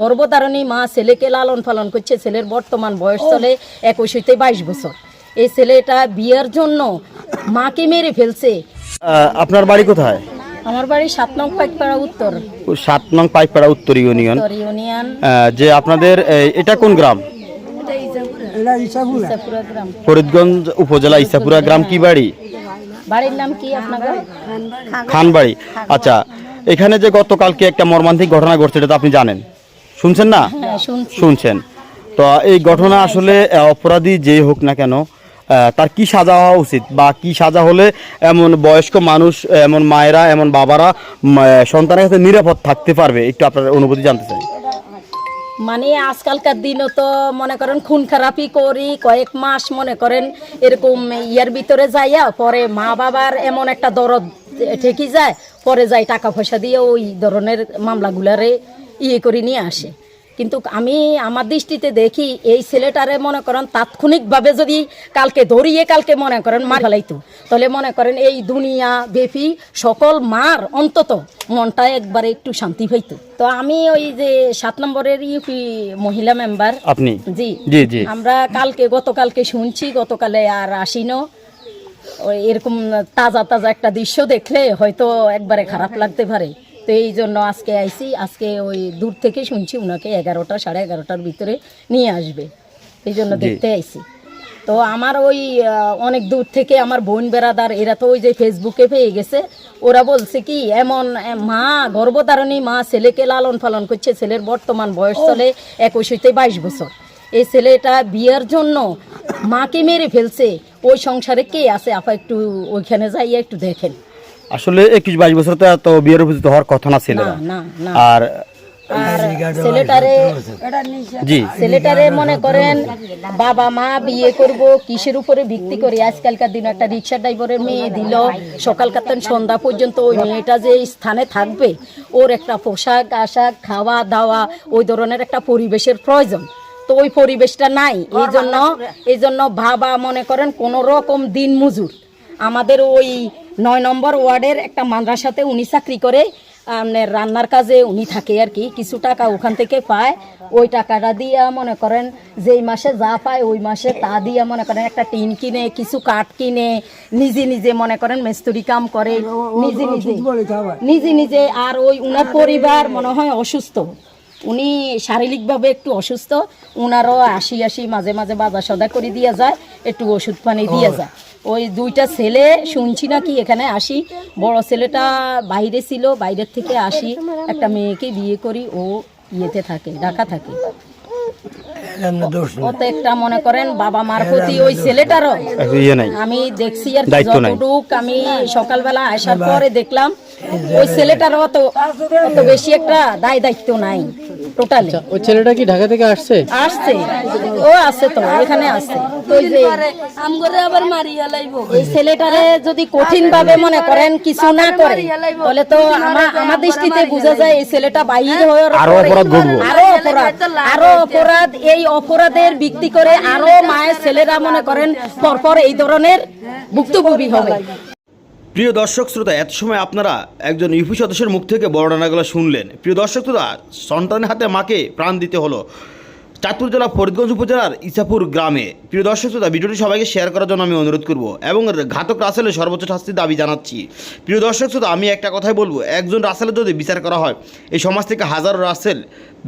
গর্ভধারণী মা ছেলেকে লালন পালন করছে। ছেলের বর্তমান বয়স চলে একুশ হইতে বাইশ বছর। এই ছেলেটা বিয়ের জন্য মাকে মেরে ফেলছে। আপনার বাড়ি কোথায়? আমার বাড়ি সাত নং পাইকপাড়া উত্তর। সাত নং পাইকপাড়া উত্তর ইউনিয়ন। ইউনিয়ন। যে আপনাদের এটা কোন গ্রাম? ফরিদগঞ্জ উপজেলা ইসাপুরা গ্রাম কি বাড়ি? বাড়ির নাম কি খানবাড়ি। আচ্ছা এখানে যে গতকালকে একটা মর্মান্তিক ঘটনা ঘটছে এটা তো আপনি জানেন। শুনছেন না? হ্যাঁ শুনছেন। তো এই ঘটনা আসলে অপরাধী যেই হোক না কেন তার কি সাজা হওয়া উচিত বা কি সাজা হলে এমন বয়স্ক মানুষ এমন মায়েরা এমন বাবারা সন্তানের কাছে নিরাপদ থাকতে পারবে? একটু আপনার অনুভূতি জানতে চাই। মানে আজকালকার দিনও তো মনে করেন খুন খারাপি করি কয়েক মাস মনে করেন এরকম ইয়ার ভিতরে যাইয়া পরে মা বাবার এমন একটা দরদ ঠেকি যায় পরে যাই টাকা পয়সা দিয়ে ওই ধরনের মামলাগুলারে ইয়ে করে নিয়ে আসে। কিন্তু আমি আমার দৃষ্টিতে দেখি এই ছেলেটারে মনে করেন তাৎক্ষণিকভাবে যদি কালকে ধরিয়ে কালকে মনে করেন মার ফেলাইতো তাহলে মনে করেন এই দুনিয়া ব্যাপী সকল মার অন্তত মনটা একবারে একটু শান্তি পাইতো তো আমি ওই যে সাত নম্বরের ইউপি মহিলা মেম্বার আপনি? জি। জি জি। আমরা কালকে গতকালকে শুনছি গতকালে আর আসিনো। ওই এরকম তাজা তাজা একটা দৃশ্য দেখলে হয়তো একবারে খারাপ লাগতে পারে। তো এই জন্য আজকে আইছি আজকে ওই দূর থেকে শুনছি ওনাকে এগারোটা সাড়ে এগারোটার ভিতরে নিয়ে আসবে। এই জন্য দেখতে আইছি তো আমার ওই অনেক দূর থেকে আমার বোন বেড়াদার এরা তো ওই যে ফেসবুকে পেয়ে গেছে ওরা বলছে কি এমন মা গর্ভধারণী মা ছেলেকে লালন পালন করছে ছেলের বর্তমান বয়স চলে একুশ হইতে বাইশ বছর। এই ছেলেটা বিয়ের জন্য মাকে মেরে ফেলছে ওই সংসারে কে আছে? আপা একটু ওইখানে যাইয়া একটু দেখেন। আসলে একুশ বাইশ বছর তো এত বিয়ের উপযুক্ত হওয়ার কথা না ছিল আর জি। ছেলেটারে মনে করেন বাবা মা বিয়ে করব কিসের উপরে ভিত্তি করে? আজকালকার দিনে একটা রিক্সা ড্রাইভারের মেয়ে দিল সকাল কাতেন সন্ধ্যা পর্যন্ত ওই মেয়েটা যে স্থানে থাকবে ওর একটা পোশাক আশাক খাওয়া দাওয়া ওই ধরনের একটা পরিবেশের প্রয়োজন। তো ওই পরিবেশটা নাই। এই জন্য এই জন্য বাবা মনে করেন কোনো রকম দিন মজুর আমাদের ওই নয় নম্বর ওয়ার্ডের একটা মাদ্রাসাতে উনি চাকরি করে আপনার রান্নার কাজে উনি থাকে আর কি কিছু টাকা ওখান থেকে পায়। ওই টাকাটা দিয়া মনে করেন যেই মাসে যা পায় ওই মাসে তা দিয়া মনে করেন একটা টিন কিনে কিছু কাঠ কিনে নিজে নিজে মনে করেন মেস্তুরি কাম করে নিজে নিজে নিজে নিজে আর ওই উনার পরিবার মনে হয় অসুস্থ। উনি শারীরিকভাবে একটু অসুস্থ উনারও আসি আসি মাঝে মাঝে বাজার সদা করে দিয়ে যায় একটু ওষুধ পানি দিয়ে যায়। ওই দুইটা ছেলে শুনছি নাকি এখানে আসি। বড় ছেলেটা বাইরে ছিল বাইরের থেকে আসি। একটা মেয়েকে বিয়ে করি ও ইয়েতে থাকে ঢাকা থাকে। অত একটা মনে করেন বাবা মার প্রতি ওই ছেলেটারও ইয়ে নাই। আমি দেখছি আর। যতটুক আমি সকালবেলা আসার পরে দেখলাম ওই ছেলেটারও অত অত বেশি একটা দায় দায়িত্ব নাই টোটালি ওই ছেলেটা কি ঢাকা থেকে আসছে? আসছে। ও আছে তো এখানে আছে। তো যে আমগরে আবার মারিয়া লাইব এই ছেলেটারে যদি কঠিন ভাবে মনে করেন কিছু না করে তাহলে তো আমার আমার দৃষ্টিতে বোঝা যায় এই ছেলেটা বাইরে হয়ে আরও অপরাধ ঘটবো। আরও অপরাধ আরও অপরাধ এই অপরাধের ভিত্তি করে আরও মায়ের ছেলেরা মনে করেন পরপর এই ধরনের ভুক্তভোগী হবে। প্রিয় দর্শক শ্রোতা, এত সময় আপনারা একজন ইউপি সদস্যের মুখ থেকে বর্ণনাগুলো শুনলেন। প্রিয় দর্শক শ্রোতা, সন্তানের হাতে মাকে প্রাণ দিতে হলো। চাঁদপুর জেলা ফরিদগঞ্জ উপজেলার ইসাপুর গ্রামে। প্রিয় দর্শক শ্রোতা, ভিডিওটি সবাইকে শেয়ার করার জন্য আমি অনুরোধ করব এবং ঘাতক রাসেলের সর্বোচ্চ শাস্তির দাবি জানাচ্ছি। প্রিয় দর্শক শ্রোতা, আমি একটা কথাই বলব, একজন রাসেলের যদি বিচার করা হয়, এই সমাজ থেকে হাজারো রাসেল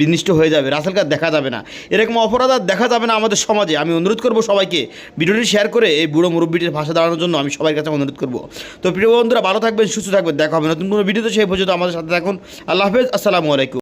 বিনিষ্ট হয়ে যাবে, রাসেলকে দেখা যাবে না। এরকম অপরাধ আর দেখা যাবে না আমাদের সমাজে। আমি অনুরোধ করব সবাইকে ভিডিওটি শেয়ার করে এই বুড়ো মুরব্বীটির ভাষা দাঁড়ানোর জন্য আমি সবার কাছে অনুরোধ করব। তো প্রিয় বন্ধুরা, ভালো থাকবেন, সুস্থ থাকবেন, দেখা হবে নতুন কোনো ভিডিওতে, সেই পর্যন্ত আমাদের সাথে থাকুন। আল্লাহ হাফেজ, আসসালামু আলাইকুম।